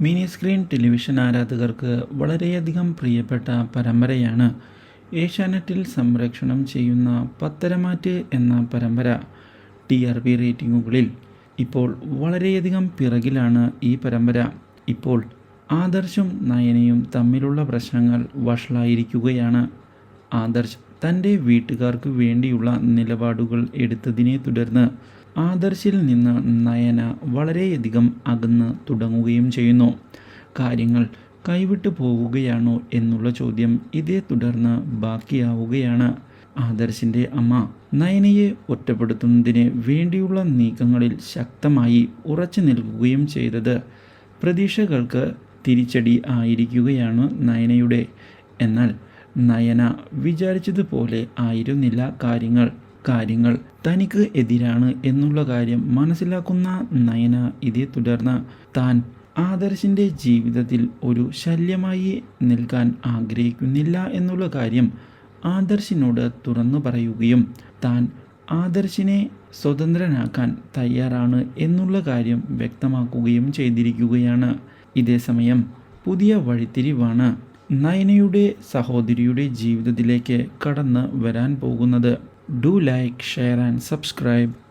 Mini screen television ആരാധകർക്ക് വളരെയധികം പ്രിയപ്പെട്ട പരമ്പരയാണ് ഏഷ്യാനെറ്റിൽ സംപ്രേഷണം ചെയ്യുന്ന പത്തരമാറ്റ് എന്ന പരമ്പര ടി ആർ പി റേറ്റിംഗുകളിൽ. ഇപ്പോൾ വളരെയധികം പിറകിലാണ് ഈ പരമ്പര. ഇപ്പോൾ ആദർശും നയനയും തമ്മിലുള്ള പ്രശ്നങ്ങൾ വഷളായിരിക്കുകയാണ്. ആദർശ് തന്റെ വീട്ടുകാർക്ക് വേണ്ടിയുള്ള നിലപാടുകൾ എടുത്തതിനെ തുടർന്ന് ആദർശിൽ നിന്ന് നയന വളരെയധികം അകന്ന് തുടങ്ങുകയും ചെയ്യുന്നു. കാര്യങ്ങൾ കൈവിട്ടു പോവുകയാണോ എന്നുള്ള ചോദ്യം ഇതേ തുടർന്ന് ബാക്കിയാവുകയാണ്. ആദർശിന്റെ അമ്മ നയനയെ ഒറ്റപ്പെടുത്തുന്നതിന് വേണ്ടിയുള്ള നീക്കങ്ങളിൽ ശക്തമായി ഉറച്ചു നിൽക്കുകയും ചെയ്തത് പ്രതീക്ഷകൾക്ക് തിരിച്ചടി ആയിരിക്കുകയാണ് നയനയുടെ. എന്നാൽ നയന വിചാരിച്ചതുപോലെ ആയിരുന്നില്ല കാര്യങ്ങൾ. കാര്യങ്ങൾ തനിക്ക് എതിരാണ് എന്നുള്ള കാര്യം മനസ്സിലാക്കുന്ന നയന ഇതേ തുടർന്ന് താൻ ആദർശിന്റെ ജീവിതത്തിൽ ഒരു ശല്യമായി നിൽക്കാൻ ആഗ്രഹിക്കുന്നില്ല എന്നുള്ള കാര്യം ആദർശിനോട് തുറന്നു പറയുകയും താൻ ആദർശിനെ സ്വതന്ത്രനാക്കാൻ തയ്യാറാണ് എന്നുള്ള കാര്യം വ്യക്തമാക്കുകയും ചെയ്തിരിക്കുകയാണ്. ഇതേസമയം പുതിയ വഴിത്തിരിവാണ് നയനയുടെ സഹോദരിയുടെ ജീവിതത്തിലേക്ക് കടന്ന് വരാൻ പോകുന്നത്. Do like share and subscribe.